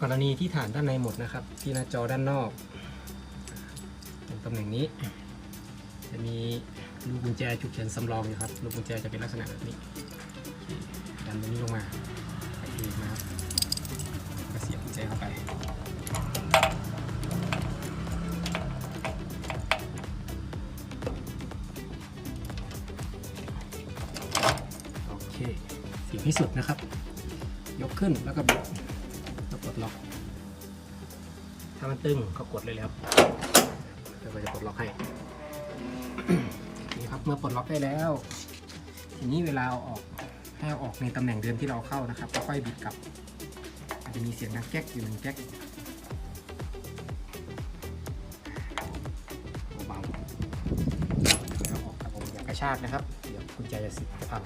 กรณีที่ฐานด้านในหมดนะครับ ที่หน้าจอด้านนอกตรงตำแหน่งนี้ จะมีลูกกุญแจฉุกเฉินสำรองอยู่ครับลูกกุญแจจะเป็นลักษณะแบบนี้ดันตรงนี้ลงมาไปเองนะครับก็เสียบกุญแจเข้าไปโอเคเสียบให้สุดนะครับ ยกขึ้นแล้วก็บิด ล็อก ถ้ามันตึงก็กดเลยเลยครับเดี๋ยวก็จะปลดล็อกให้นี่ครับเมื่อปลดล็อกได้แล้ว ทีนี้เวลาเอาออกให้เอาออกในตำแหน่งเดิมที่เราเข้านะครับก็ค่อยบิดกลับอาจจะมีเสียงดังแก๊กอยู่หนึ่งแก๊กเบาๆแล้วออกครับผมอย่ากระชากนะครับ เดี๋ยวกุญแจจะสิจะพัง